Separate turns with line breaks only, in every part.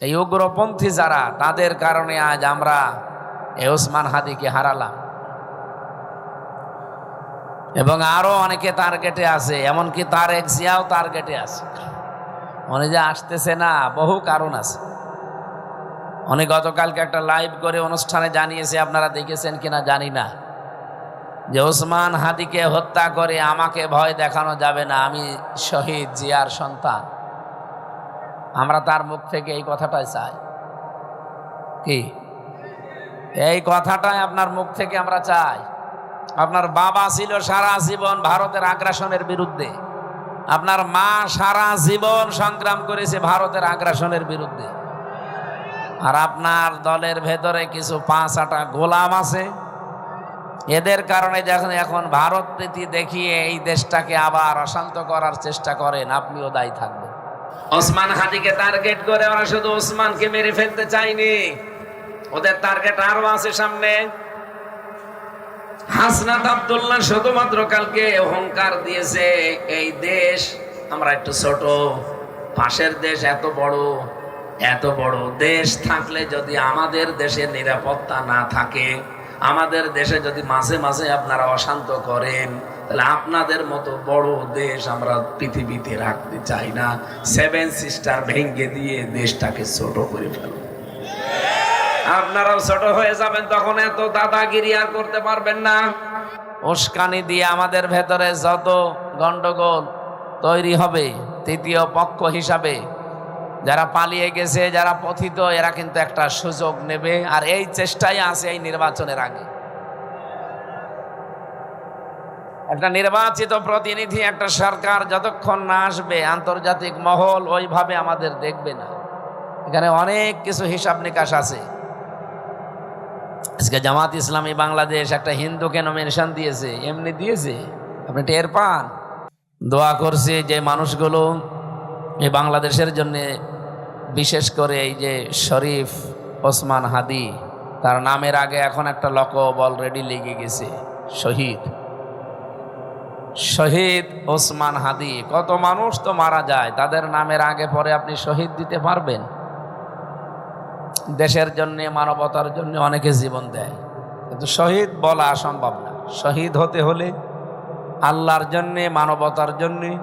এই উগ্রপন্থী যারা, তাদের কারণে আজ আমরা এই ওসমান হাদিকে হারালাম। এবং আরও অনেকে টার্গেটে আছে, এমনকি তার এক জিয়াও টার্গেটে আছে। উনি যে আসতেছে না, বহু কারণ আছে। উনি গতকালকে একটা লাইভ করে অনুষ্ঠানে জানিয়েছে, আপনারা দেখেছেন কিনা জানি না। যে ওসমান হাদিকে হত্যা করে আমাকে ভয় দেখানো যাবে না, আমি শহীদ জিয়ার সন্তান। আমরা তার মুখ থেকে এই কথাটাই চাই। কি? এই কথাটাই আপনার মুখ থেকে আমরা চাই। আপনার বাবা ছিল সারা জীবন ভারতের আগ্রাসনের বিরুদ্ধে। আপনার মা সারা জীবন সংগ্রাম করেছে ভারতের আগ্রাসনের বিরুদ্ধে। আর আপনার দলের ভেতরে কিছু পাঁচ আটা গোলাম আছে। এদের কারণে যখন এখন ভারত প্রীতি দেখিয়ে এই দেশটাকে আবার অশান্ত করার চেষ্টা করেন। আপনিও দায়ী থাকবেন। ওসমান হাদিকে টার্গেট করে ওরা শুধু ওসমানকে মেরে ফেলতে চায়নি। ওদের টার্গেট আরও আছে সামনে। হাসনাত আব্দুল্লাহ শুধুমাত্র কালকে অহংকার দিয়েছে, এই দেশ আমরা একটু ছোট, পাশের দেশ এত বড় এত বড় দেশ থাকলে যদি আমাদের দেশে নিরাপত্তা না থাকে আমাদের দেশে যদি মাঝে মাঝে আপনারা অশান্ত করেন, তাহলে আপনাদের মতো বড় দেশ আমরা পৃথিবীতে রাখতে চাই না। সেভেন সিস্টার ভেঙ্গে দিয়ে দেশটাকে ছোট করে ফেলব আপনারাও ছোট হয়ে যাবেন, তখন এত দাদাগিরি আর করতে পারবেন না। উস্কানি দিয়ে আমাদের ভেতরে যত গন্ডগোল তৈরি হবে, তৃতীয় পক্ষ হিসাবে যারা পালিয়ে গেছে, যারা পথিত, এরা কিন্তু একটা সুযোগ নেবে। আর এই চেষ্টাই আছে এই নির্বাচনের আগে। একটা নির্বাচিত প্রতিনিধি, একটা সরকার যতক্ষণ না আসবে, আন্তর্জাতিক মহল ওইভাবে আমাদের দেখবে না। এখানে অনেক কিছু হিসাব নিকাশ আছে। আজকে জামাত ইসলামী বাংলাদেশ একটা হিন্দুকে নমিনেশন দিয়েছে, এমনি দিয়েছে। আপনি টের পান? দোয়া করছে যে মানুষগুলো এই বাংলাদেশের জন্য বিশেষ করে এই যে শরীফ ওসমান হাদি, তার নামের আগে এখন একটা লকব অলরেডি লেগে গেছে, শহীদ। শহীদ ওসমান হাদি, কত মানুষ তো মারা যায়, তাদের নামের আগে পরে আপনি শহীদ দিতে পারবেন। দেশের জন্য, মানবতার জন্য অনেকে জীবন দেয়। কিন্তু শহীদ বলা সম্ভব না। শহীদ হতে হলে আল্লাহর জন্যে, মানবতার জন্যে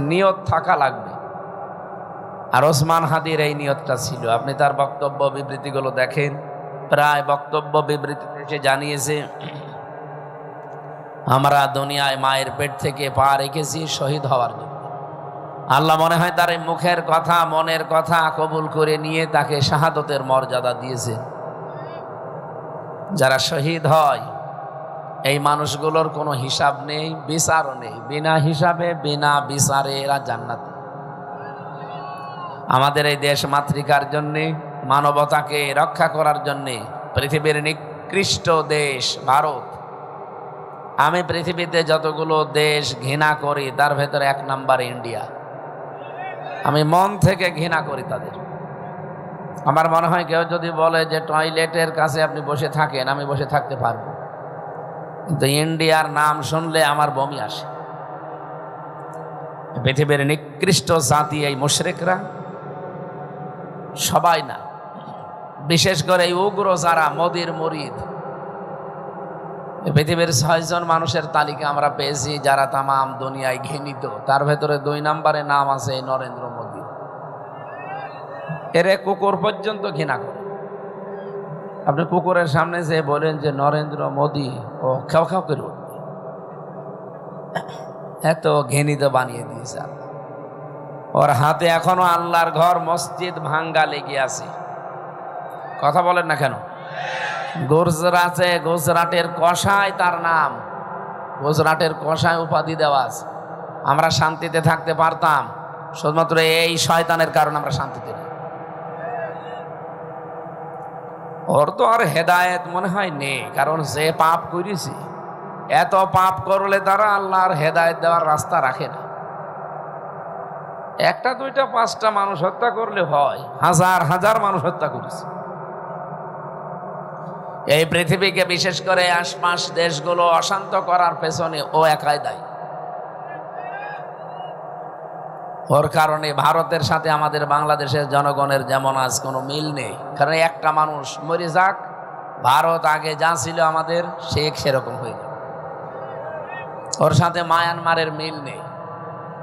নিয়ত থাকা লাগবে। আর ওসমান হাদির এই নিয়তটা ছিল। আপনি তার বক্তব্য বিবৃতিগুলো দেখেন। প্রায় বক্তব্য বিবৃতিতে সে জানিয়েছে, আমরা দুনিয়ায় মায়ের পেট থেকে পা রেখেছি শহীদ হওয়ার জন্য। আল্লাহ মনে হয় তার মুখের কথা, মনের কথা কবুল করে নিয়ে তাকে শাহাদতের মর্যাদা দিয়েছে যারা শহীদ হয়, এই মানুষগুলোর কোনো হিসাব নেই, বিচারও নেই। বিনা হিসাবে, বিনা বিচারে এরা জান্নাতি। আমাদের এই দেশ মাতৃকার জন্যে, মানবতাকে রক্ষা করার জন্যে, পৃথিবীর নিকৃষ্ট দেশ ভারত। আমি পৃথিবীতে যতগুলো দেশ ঘৃণা করি, তার ভেতরে এক নাম্বার ইন্ডিয়া। আমি মন থেকে ঘৃণা করি তাদের। আমার মনে হয় কেউ যদি বলে যে, টয়লেটের কাছে আপনি বসে থাকেন, আমি বসে থাকতে পারব। কিন্তু ইন্ডিয়ার নাম শুনলে আমার বমি আসে। পৃথিবীর নিকৃষ্ট জাতি এই মুশরেকরা। সবাই না। বিশেষ করে উগ্র যারা, মোদির মরিদ। পৃথিবীর ছয়জন মানুষের তালিকা আমরা পেয়েছি, যারা তামাম দুনিয়ায় ঘৃণিত। তার ভেতরে দুই নম্বরে নাম আছে নরেন্দ্র মোদী। এর কুকুর পর্যন্ত ঘৃণা করে। আপনি কুকুরের সামনে যে বলেন যে নরেন্দ্র মোদী, ও খেও খেও করে এত ঘৃণিত বানিয়ে দিয়েছে আল্লাহ। ওর হাতে এখনও আল্লাহর ঘর মসজিদ ভাঙ্গা লেগে আছে। কথা বলেন না কেন? গুজরাটে, গুজরাটের কষায় তার নাম। গুজরাটের কষায় উপাধি দেওয়া আছে। আমরা শান্তিতে থাকতে পারতাম, শুধুমাত্র এই শয়তানের কারণে আমরা শান্তিতে নেই। ওর তো আর হেদায়েত মনে হয় নেই, কারণ যে পাপ করেছে, এত পাপ করলে তারা আল্লাহর হেদায়েত দেওয়ার রাস্তা রাখে না। একটা, দুইটা, পাঁচটা মানুষ হত্যা করলে হয়। হাজার হাজার মানুষ হত্যা করেছে। এই পৃথিবীকে বিশেষ করে আশপাশ দেশগুলো অশান্ত করার পেছনে ও একাই দায়ী ওর কারণে ভারতের সাথে আমাদের বাংলাদেশের জনগণের যেমন আজ কোনো মিল নেই। কারণ একটা মানুষ মরে যাক, ভারত আগে যা ছিল আমাদের, সে সেরকম হয়ে যাবে। ওর সাথে মায়ানমারের মিল নেই।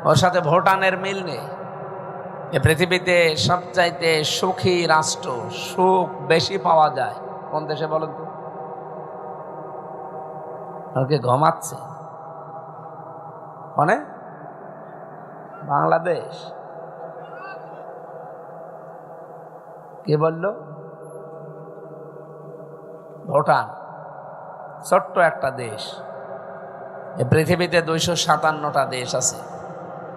ওর সাথে ভুটানের মিল নেই। এ পৃথিবীতে সবচাইতে সুখী রাষ্ট্র, সুখ বেশি পাওয়া যায়। কোন দেশে বলেন তো? ওকে ঘুমাচ্ছে। মানে? বাংলাদেশ। কে বলল? ভুটান। ছোট্ট একটা দেশ। পৃথিবীতে দুইশো সাতান্নটা দেশ আছে।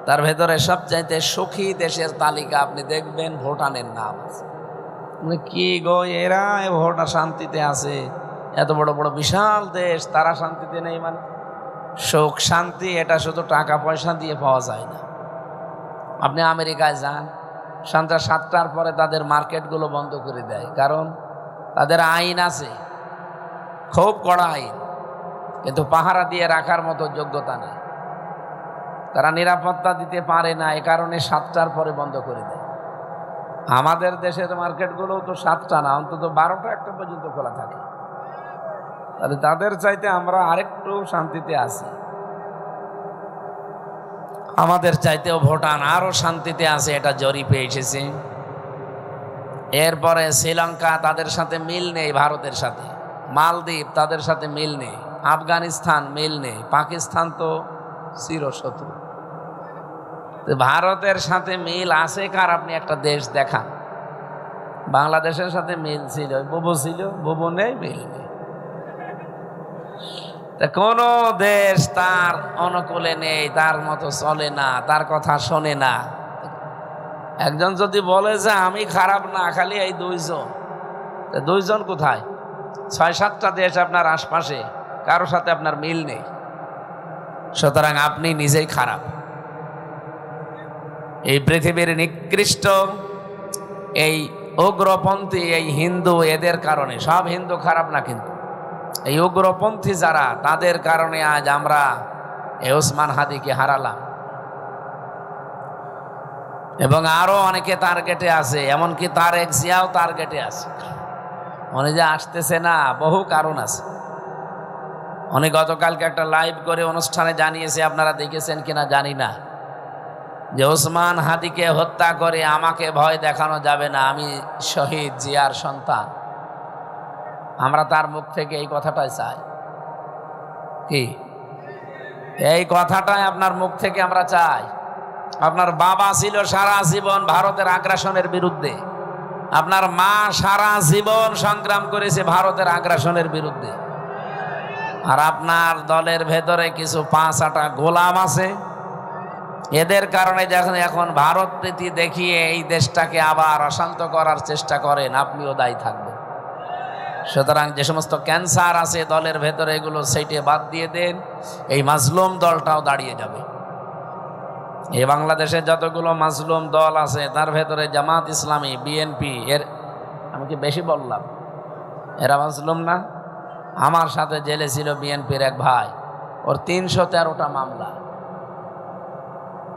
তার ভেতরে সবচাইতে সুখী দেশের তালিকা আপনি দেখবেন ভুটানের নাম আছে। মানে কি গো এরা ভোটা শান্তিতে আছে। এত বড় বড় বিশাল দেশ, তারা শান্তিতে নেই মানে। সুখ, শান্তি, এটা শুধু টাকা পয়সা দিয়ে পাওয়া যায় না। আপনি আমেরিকায় যান, সন্ধ্যা সাতটার পরে তাদের মার্কেটগুলো বন্ধ করে দেয়। কারণ তাদের আইন আছে, খুব কড়া আইন। কিন্তু পাহারা দিয়ে রাখার মতো যোগ্যতা নেই। তারা নিরাপত্তা দিতে পারে না, এ কারণে সাতটার পরে বন্ধ করে দেয়। আমাদের দেশের মার্কেটগুলোও তো সাতটা না, অন্তত বারোটা একটা পর্যন্ত খোলা থাকে। তাহলে তাদের চাইতে আমরা আরেকটু শান্তিতে আছি। আমাদের চাইতেও ভুটান আরও শান্তিতে আছে, এটা জরিপে এসেছে। এরপরে শ্রীলঙ্কা তাদের সাথে মিল নেই, ভারতের সাথে। মালদ্বীপ তাদের সাথে মিল নেই, আফগানিস্তান মিল নেই, পাকিস্তান তো চিরশত্রু। ভারতের সাথে মিল আছে কার? আপনি একটা দেশ দেখান। বাংলাদেশের সাথে মিল ছিল। বুবু ছিল? বুবু নেই, মিল নেই। তা কোন দেশ তার অনুকূলে নেই, তার মতো চলে না, তার কথা শোনে না। একজন যদি বলে যে আমি খারাপ না, খালি এই দুইজন। দুইজন কোথায়? ছয় সাতটা দেশ আপনার আশপাশে কারোর সাথে আপনার মিল নেই। সুতরাং আপনি নিজেই খারাপ। এই পৃথিবীর নিকৃষ্ট, এই উগ্রপন্থী, এই হিন্দু এদের কারণে, সব হিন্দু খারাপ না কিন্তু। এই উগ্রপন্থী যারা, তাদের কারণে আজ আমরা এই ওসমান হাদিকে হারালাম। এবং আরও অনেকে টার্গেটে আছে, এমনকি তার এক জিয়াও টার্গেটে আছে। মনে যে আসতেছে না, বহু কারণ আছে। উনি গতকালকে একটা লাইভ করে অনুষ্ঠানে জানিয়েছে, আপনারা দেখেছেন কিনা জানি না। যে ওসমান হাদিকে হত্যা করে আমাকে ভয় দেখানো যাবে না, আমি শহীদ জিয়ার সন্তান। আমরা তার মুখ থেকে এই কথাটাই চাই। কি? এই কথাটাই আপনার মুখ থেকে আমরা চাই। আপনার বাবা ছিল সারা জীবন ভারতের আগ্রাসনের বিরুদ্ধে। আপনার মা সারা জীবন সংগ্রাম করেছে ভারতের আগ্রাসনের বিরুদ্ধে। আর আপনার দলের ভেতরে কিছু পাঁচ আটা গোলাম আছে। এদের কারণে যখন এখন ভারত প্রীতি দেখিয়ে এই দেশটাকে আবার অশান্ত করার চেষ্টা করেন, আপনিও দায়ী থাকবেন। সুতরাং যে সমস্ত ক্যান্সার আছে দলের ভেতরে, এগুলো সেইটে বাদ দিয়ে দেন, এই মাজলুম দলটাও দাঁড়িয়ে যাবে। এই বাংলাদেশে যতগুলো মাজলুম দল আছে, তার ভেতরে জামাত ইসলামী, বিএনপি, এর আমি কি বেশি বললাম? এরা মাজলুম না? আমার সাথে জেলে ছিল বিএনপির এক ভাই, ওর তিনশো তেরোটা মামলা।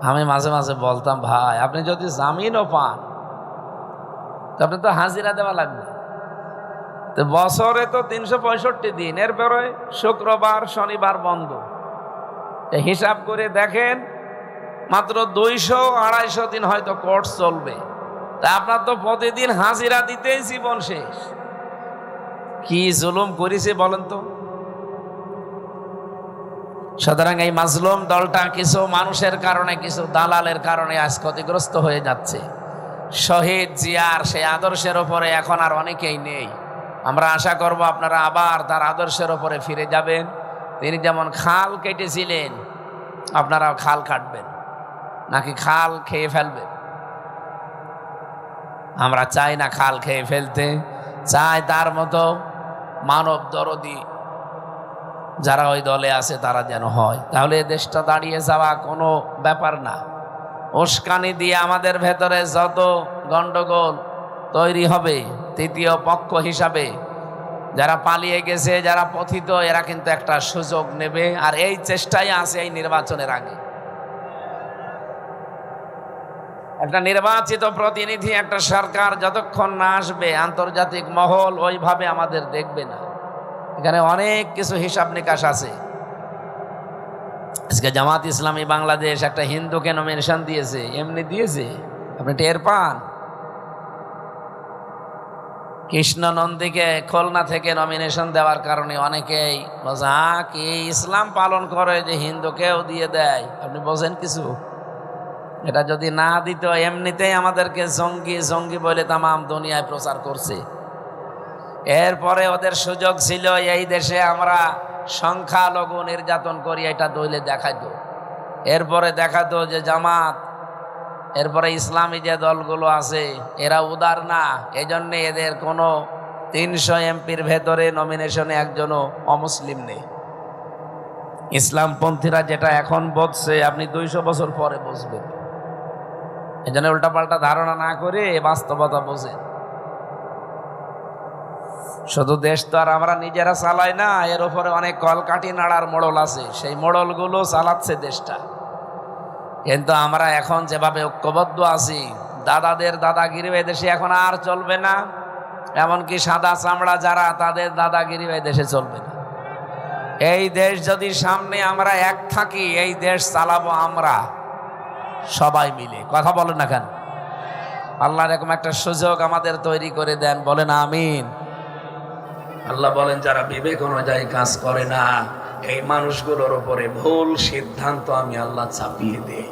আমি মাঝে মাঝে বলতাম, ভাই, আপনি যদি জামিনও পান আপনি তো হাজিরা দেওয়া লাগবে। তো বছরে তো তিনশো পঁয়ষট্টি দিন এর এরপরে শুক্রবার, শনিবার বন্ধ। হিসাব করে দেখেন, মাত্র দুইশো আড়াইশো দিন হয়তো কোর্ট চলবে। তা আপনার তো প্রতিদিন হাজিরা দিতেই জীবন শেষ। কি জুলুম করেছে বলেন তো? সুতরাং এই মাজলুম দলটা কিছু মানুষের কারণে, কিছু দালালের কারণে আজ ক্ষতিগ্রস্ত হয়ে যাচ্ছে। শহীদ জিয়ার সেই আদর্শের ওপরে এখন আর অনেকেই নেই। আমরা আশা করব আপনারা আবার তার আদর্শের ওপরে ফিরে যাবেন। তিনি যেমন খাল কেটেছিলেন, আপনারাও খাল কাটবেন, নাকি খাল খেয়ে ফেলবেন। আমরা চাই না খাল খেয়ে ফেলতে, চাই তার মতো মানব দরদি যারা ওই দলে আছে তারা যেন হয়। তাহলে দেশটা দাঁড়িয়ে যাওয়া কোনো ব্যাপার না। উস্কানি দিয়ে আমাদের ভেতরে যত গন্ডগোল তৈরি হবে, তৃতীয় পক্ষ হিসাবে যারা পালিয়ে গেছে, যারা পথিত, এরা কিন্তু একটা সুযোগ নেবে। আর এই চেষ্টাই আছে এই নির্বাচনের আগে। একটা নির্বাচিত প্রতিনিধি, একটা সরকার যতক্ষণ না আসবে, আন্তর্জাতিক মহল ওইভাবে আমাদের দেখবে না। এখানে অনেক কিছু হিসাব নিকাশ আছে। আজকে জামাত ইসলামী বাংলাদেশ একটা হিন্দুকে নমিনেশন দিয়েছে, এমনি দিয়েছে। আপনি টের পান? কৃষ্ণ নন্দীকে খুলনা থেকে নমিনেশন দেওয়ার কারণে অনেকেই হ্যাঁ কি ইসলাম পালন করে যে হিন্দুকেও দিয়ে দেয়? আপনি বোঝেন কিছু? এটা যদি না দিত, এমনিতেই আমাদেরকে জঙ্গি জঙ্গি বলে তামাম দুনিয়ায় প্রচার করছে। এরপরে ওদের সুযোগ ছিল, এই দেশে আমরা সংখ্যালঘু নির্যাতন করি, এটা দইলে দেখাইতো। এরপরে দেখাতো যে জামাত, এরপরে ইসলামী যে দলগুলো আছে, এরা উদার না, এজন্য এদের কোনো তিনশো এমপির ভেতরে নমিনেশনে একজনও অমুসলিম নেই। ইসলামপন্থীরা যেটা এখন বলছে, আপনি দুইশো বছর পরে বুঝবেন। এজন্য জন্য উল্টাপাল্টা ধারণা না করে বাস্তবতা বোঝেন। শুধু দেশ তো আর আমরা নিজেরা চালাই না, এর উপরে অনেক কলকাঠি নাড়ার মোড়ল আছে। সেই মোড়লগুলো চালাচ্ছে দেশটা। কিন্তু আমরা এখন যেভাবে ঐক্যবদ্ধ আছি, দাদাদের দাদাগিরি দেশে এখন আর চলবে না, এমনকি সাদা চামড়া যারা, তাদের দাদাগিরি দেশে চলবে না। এই দেশ যদি সামনে আমরা এক থাকি, এই দেশ চালাবো আমরা সবাই মিলে। কথা বলেন না কেন? আল্লাহ এরকম একটা সুযোগ আমাদের তৈরি করে দেন, বলেন আমিন। আল্লাহ বলেন, যারা বিবেক অনুযায়ী কাজ করে না, এই মানুষগুলোর উপরে ভুল সিদ্ধান্ত আমি আল্লাহ চাপিয়ে দেই।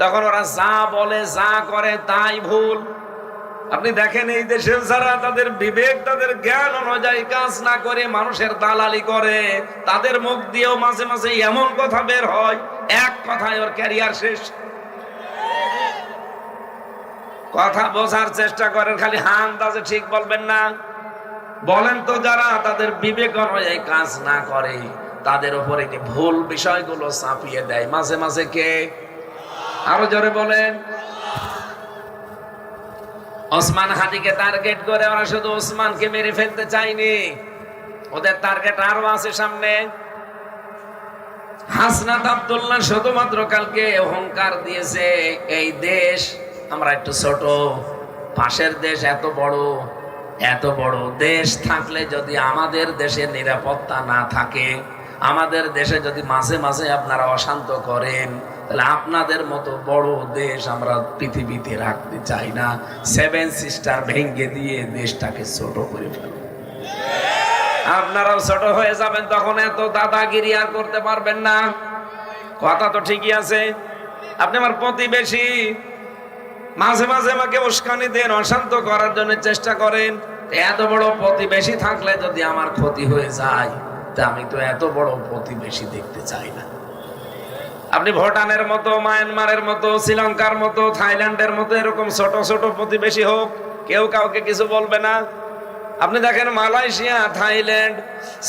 তখন ওরা যা বলে, যা করে তাই ভুল। আপনি দেখেন, এই দেশের যারা তাদের বিবেক, তাদের জ্ঞান অনুযায়ী কাজ না করে মানুষের দালালি করে, তাদের মুখ দিয়েও মাঝে মাঝে এমন কথা বের হয়, এক কথায় ওর ক্যারিয়ার শেষ। কথা বোঝার চেষ্টা করেন, খালি হান ঠিক বলবেন না। বলেন তো যারা তাদের বিবেক অনুযায়ী কাজ না করে, তাদের উপরে কি ভুল বিষয়গুলো চাপিয়ে দেয়। মাঝে মাঝে কে? আরও জোরে বলেন। ওসমান হাদিকে টার্গেট করে ওরা শুধু ওসমানকে মেরে ফেলতে চায়নি। ওদের টার্গেট আরও আছে সামনে। হাসনাত আব্দুল্লাহ শুধুমাত্র কালকে অহংকার দিয়েছে, এই দেশ আমরা একটু ছোট, পাশের দেশ এত বড় এত বড় দেশ থাকলে যদি আমাদের দেশের নিরাপত্তা না থাকে, আমাদের দেশে যদি মাঝে মাঝে আপনারা অশান্ত করেন, তাহলে আপনাদের মতো বড় দেশ আমরা পৃথিবীতে রাখতে চাই না। সেভেন সিস্টার ভেঙ্গে দিয়ে দেশটাকে ছোট করে ফেলব আপনারাও ছোট হয়ে যাবেন, তখন এত দাদাগিরি আর করতে পারবেন না। কথা তো ঠিকই আছে। আপনি আমার প্রতিবেশী। মাঝে মাঝে আমাকে উস্কানি দেন, অশান্ত করার জন্য চেষ্টা করেন। এত বড় প্রতিবেশী থাকলে যদি আমার ক্ষতি হয়ে যায়, তা আমি তো এত বড় প্রতিবেশী দেখতে চাই না। আপনি ভুটানের মতো, মায়ানমারের মতো, শ্রীলঙ্কার মতো, থাইল্যান্ডের মতো, এরকম ছোট ছোট প্রতিবেশী হোক, কেউ কাউকে কিছু বলবে না। আপনি দেখেন মালয়েশিয়া, থাইল্যান্ড,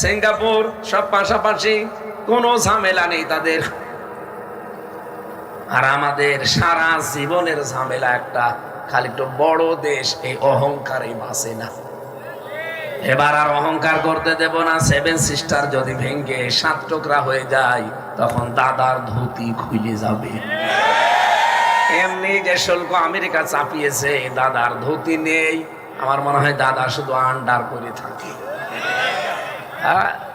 সিঙ্গাপুর, সব পাশাপাশি কোনো ঝামেলা নেই তাদের। আর আমাদের সারা জীবনের ঝামেলা একটা, খালি একটু বড় দেশ, এই অহংকারে বাসে না। এবার আর অহংকার করতে দেব না সেভেন সিস্টার যদি ভেঙ্গে সাত টুকরা হয়ে যায়, তখন দাদার ধুতি খুলে যাবে। এমনি যে শুল্ক আমেরিকা চাপিয়েছে, দাদার ধুতি নেই। আমার মনে হয় দাদা শুধু আন্ডার করে থাকে। হ্যাঁ?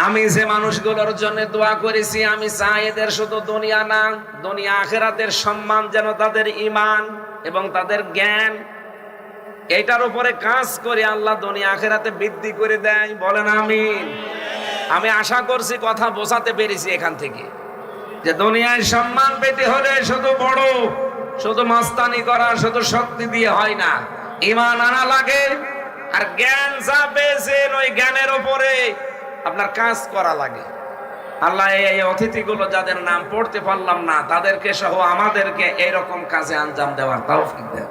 আমি যে মানুষগুলোর জন্য দোয়া করেছি, আমি চাই এদের শুধু দুনিয়া না, দুনিয়া আখেরাতের সম্মান যেন তাদের ইমান এবং তাদের জ্ঞান এটার উপরে কাজ করে আল্লাহ দুনিয়া আখেরাতে বৃদ্ধি করে দেয়। বলেন আমি আমি আশা করছি কথা বোঝাতে পেরেছি এখান থেকে। যে দুনিয়ায় সম্মান পেতে হলে শুধু বড়, শুধু মাস্তানি করা, শুধু শক্তি দিয়ে হয় না। ইমান আনা লাগে। আর জ্ঞান যা পেয়েছেন ওই জ্ঞানের উপরে আপনার কাজ করা লাগে। আল্লাহ, এই অতিথিগুলো যাদের নাম পড়তে পারলাম না, তাদেরকে সহ আমাদেরকে এরকম কাজে আঞ্জাম দেওয়ার তাও দেন।